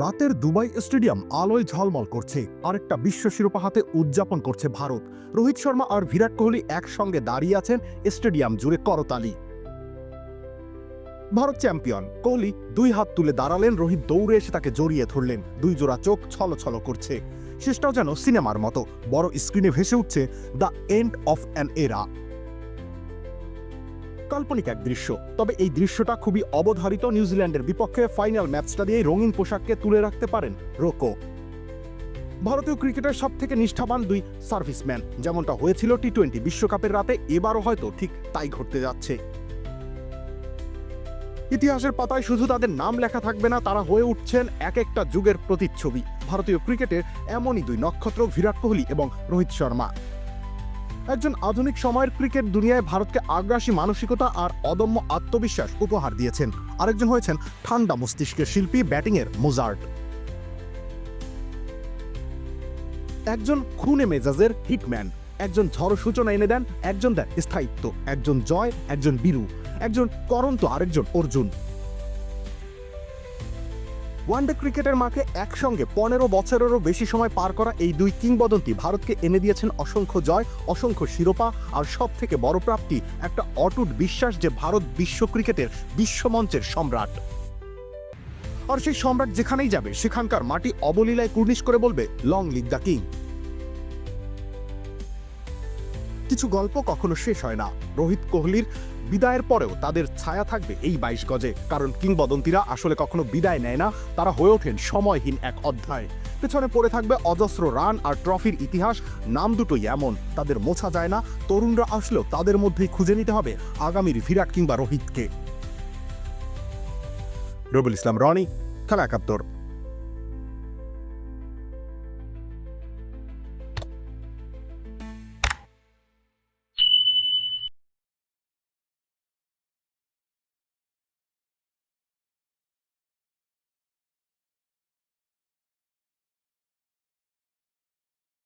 রাতের Dubai stadium আলোয় ঝলমল করছে। আরেকটা বিশ্ব শিরোপা হাতে উদযাপন করছে ভারত। রোহিত শর্মা আর বিরাট কোহলি একসঙ্গে দাঁড়িয়ে আছেন স্টেডিয়াম জুড়ে করতালি। ভারত চ্যাম্পিয়ন কোহলি দুই হাত তুলে দাঁড়ালেন, রোহিত দৌড়ে এসে তাকে জড়িয়ে ধরলেন। দুই জোড়া চোখ ছলছল করছে। শেষটাও যেন সিনেমার মতো। বড় স্ক্রিনে ভেসে উঠছে দ্য এন্ড অফ অ্যান এরা। কাল্পনিক এক দৃশ্য। তবে এই দৃশ্যটা খুবই অবধারিত নিউজিল্যান্ডের বিপক্ষে ফাইনাল ম্যাচটা দিয়ে রঙিন পোশাককে তুলে রাখতে পারেন রোকো। ভারতীয় ক্রিকেটের সব থেকে নিষ্ঠাবান দুই সার্ভিসম্যান। যেমনটা হয়েছিল টি টোয়েন্টি বিশ্বকাপের রাতে, এবারও হয়তো ঠিক তাই ঘটতে যাচ্ছে। ইতিহাসের পাতায় শুধু তাদের নাম লেখা থাকবে না, তারা হয়ে উঠছেন এক একটা যুগের প্রতিচ্ছবি। ভারতীয় ক্রিকেটের এমনই দুই নক্ষত্র, বিরাট কোহলি এবং রোহিত শর্মা। একজন আধুনিক সময়ের ক্রিকেট দুনিয়ায় ভারতকে আগ্রাসী মানসিকতা আর অদম্য আত্মবিশ্বাস উপহার দিয়েছেন। আরেকজন হয়েছেন ঠান্ডা মস্তিষ্কের শিল্পী, ব্যাটিংয়ের মোজার্ট। একজন খুনে মেজাজের হিটম্যান, একজন ঝড় সূচনা এনে দেন, একজন দেন স্থায়িত্ব, একজন জয়, একজন বীরু, একজন করন্ত আরেকজন অর্জুন। ওয়ানডে ক্রিকেটের মাঠে একসঙ্গে পনেরো বছরেরও বেশি সময় পার করা এই দুই কিংবদন্তি ভারতকে এনে দিয়েছেন অসংখ্য জয়, অসংখ্য শিরোপা আর সব থেকে বড় প্রাপ্তি একটা অটুট বিশ্বাস যে ভারত বিশ্ব ক্রিকেটের বিশ্বমঞ্চের সম্রাট। আর সেই সম্রাট যেখানেই যাবে, সেখানকার মাটি অবলীলায় কুর্নিশ করে বলবে, লং লিগ দ্য কিং। কিছু গল্প কখনো শেষ হয় না। রোহিত কোহলির বিদায়ের পরেও তাদের ছায়া থাকবে এই বাইশ গজে, কারণ কিংবদন্তিরা আসলে কখনো বিদায় নেয় না, তারা হয়ে ওঠেন সময়হীন এক অধ্যায়। পেছনে পড়ে থাকবে অজস্র রান আর ট্রফির ইতিহাস, নাম দুটোই এমন, তাদের মোছা যায় না, তরুণরা আসলেও তাদের মধ্যেই খুঁজে নিতে হবে আগামীর বিরাট কিংবা রোহিতকে। রবুল ইসলাম, রনি, খেলা একাত্তর।